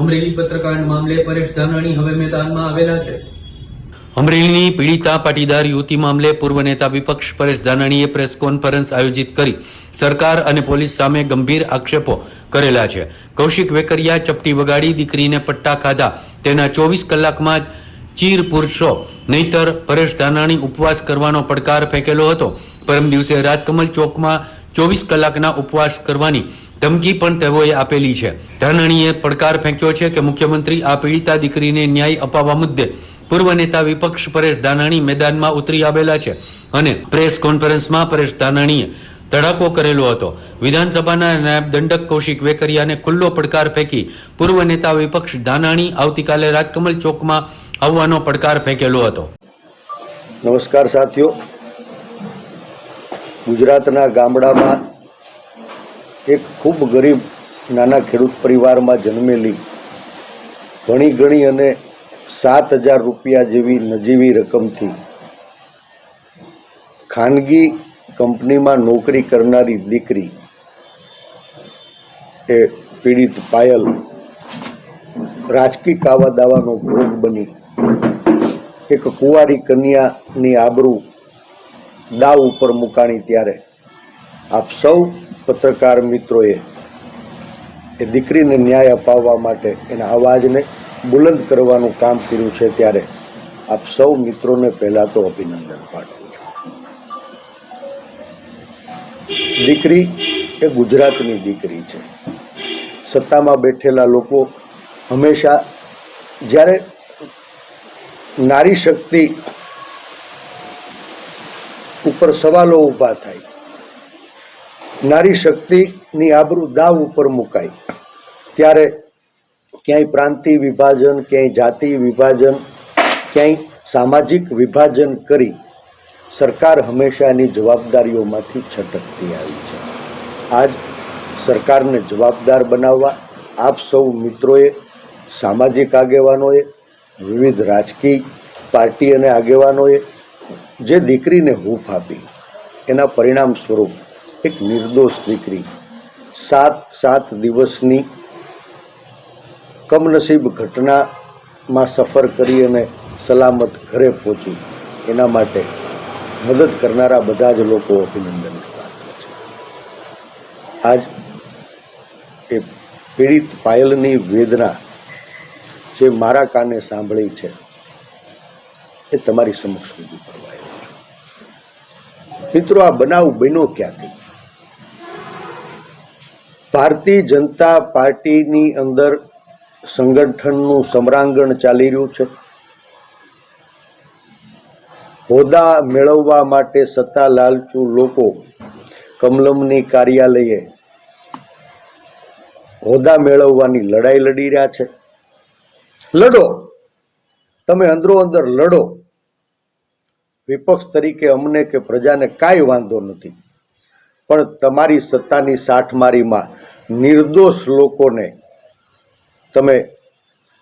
અમરેલી પત્રકાંડ મામલે પરેશ ધાનાણી હવે મેદાનમાં આવેલા છે. અમરેલીની પીડિતા પાટીદાર યુવતી મામલે પૂર્વ નેતા વિપક્ષ પરેશ ધાનાણીએ પ્રેસ કોન્ફરન્સ આયોજિત કરી સરકાર અને પોલીસ સામે ગંભીર આક્ષેપો કરેલા છે. કૌશિક વેકરિયા ચપટી વગાડી દીકરીને પટ્ટા ખાધા. તેના ચોવીસ કલાકમાં જ ચીર પુરુષો નહીતર પરેશ ધાનાણી ઉપવાસ કરવાનો પડકાર ફેંકેલો હતો. પરમ દિવસે રાજકમલ ચોકમાં ચોવીસ કલાકના ઉપવાસ કરવાની ધમકી પણ તેઓએ આપેલી છે. ધાનાણીએ પડકાર ફેંક્યો છે કે મુખ્યમંત્રી આ પીડિતા દીકરીને ન્યાય અપાવવા મુદ્દે પૂર્વ નેતા વિપક્ષ પરેશ ધાનાણી મેદાનમાં ઉતરી આવેલા છે અને પ્રેસ કોન્ફરન્સમાં પરેશ ધાનાણીએ ધડાકો કરેલો હતો. વિધાનસભાના નાયબ દંડક કૌશિક વેકરિયાને ખુલ્લો પડકાર ફેંકી પૂર્વ નેતા વિપક્ષ ધાનાણી આવતીકાલે રાજકમલ ચોકમાં આવવાનો પડકાર ફેંકેલો હતો. નમસ્કાર, સાથીઓ. ગુજરાતના ગામડામાં એક ખૂબ ગરીબ નાના ખેડૂત પરિવારમાં જન્મેલી, ઘણી ઘણી અને સાત હજાર રૂપિયા જેવી નજીવી રકમથી ખાનગી કંપનીમાં નોકરી કરનારી દીકરી એ પીડિત પાયલ રાજકીય કાવા દાવાનો ભોગ બની. એક કુંવારી કન્યાની આબરૂ દાવ ઉપર મુકાણી ત્યારે આપ સૌ પત્રકાર મિત્રોએ એ દીકરીને ન્યાય અપાવવા માટે એના અવાજને બુલંદ કરવાનું કામ કર્યું છે ત્યારે આપ સૌ મિત્રોને પહેલાં તો અભિનંદન પાઠવું છું. દીકરી એ ગુજરાતની દીકરી છે. સત્તામાં બેઠેલા લોકો હંમેશા જ્યારે નારી શક્તિ ઉપર સવાલો ઊભા થાય નારી શક્તિની આબરૂ દાવ ઉપર મુકાય. ત્યારે ક્યાંય પ્રાંતિય વિભાજન, ક્યાંય જાતિ વિભાજન, ક્યાંય સામાજિક વિભાજન કરી સરકાર હંમેશા એની જવાબદારીઓમાંથી છટકતી આવી છે. આજ સરકારને જવાબદાર બનાવવા આપ સૌ મિત્રોએ, સામાજિક આગેવાનોએ, વિવિધ રાજકીય પાર્ટી અને આગેવાનોએ જે દીકરીને હૂંફ આપી, એના પરિણામ સ્વરૂપ એક નિર્દોષ દીકરી. સાત સાત દિવસની કમનસીબ ઘટનામાં સફર કરી અને સલામત ઘરે પહોંચી. એના માટે મદદ કરનારા બધા જ લોકો અભિનંદન પાત્ર આજ એ પીડિત પાયલની વેદના જે મારા કાને સાંભળી છે, એ તમારી સમક્ષ રજૂ કરવા મિત્રો, આ બનાવ બન્યો ક્યાંથી? ભારતીય જનતા પાર્ટીની અંદર સંગઠનનું સમરાંગણ ચાલી રહ્યું છે. હોદ્દા મેળવવા માટે સત્તા લાલચુ લોકો કમલમની કાર્યાલયે હોદ્દા મેળવવાની લડાઈ લડી રહ્યા છે. લડો. તમે અંદરો અંદર લડો. વિપક્ષ તરીકે અમને કે પ્રજાને કાંઈ વાંધો નથી. પણ તમારી સત્તાની સાઠમારીમાં નિર્દોષ લોકોને તમે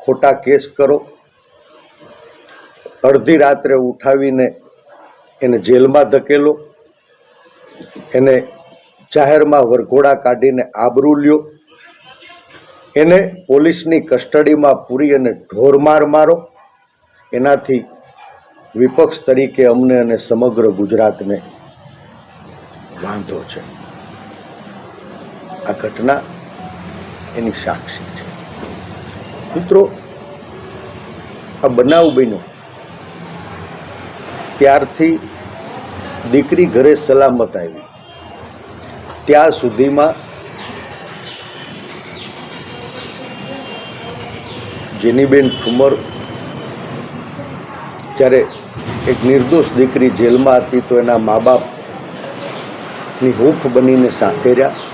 ખોટા કેસ કરો. અડધી રાત્રે ઉઠાવીને એને જેલમાં ધકેલો. એને જાહેરમાં વરઘોડા કાઢીને આબરૂ લ્યો. એને પોલીસની કસ્ટડીમાં પૂરી અને ઢોરમાર મારો. એનાથી વિપક્ષ તરીકે અમને અને સમગ્ર ગુજરાતને વાંધો છે. આ ઘટના એની સાક્ષી છે. મિત્રો આ બનાવ બન્યો. ત્યારથી દીકરી ઘરે સલામત આવી. ત્યાં સુધીમાં જેનીબેન ઠુમર જ્યારે એક નિર્દોષ દીકરી જેલમાં હતી તો એના મા બાપની હૂફ બનીને સાથે રહ્યા.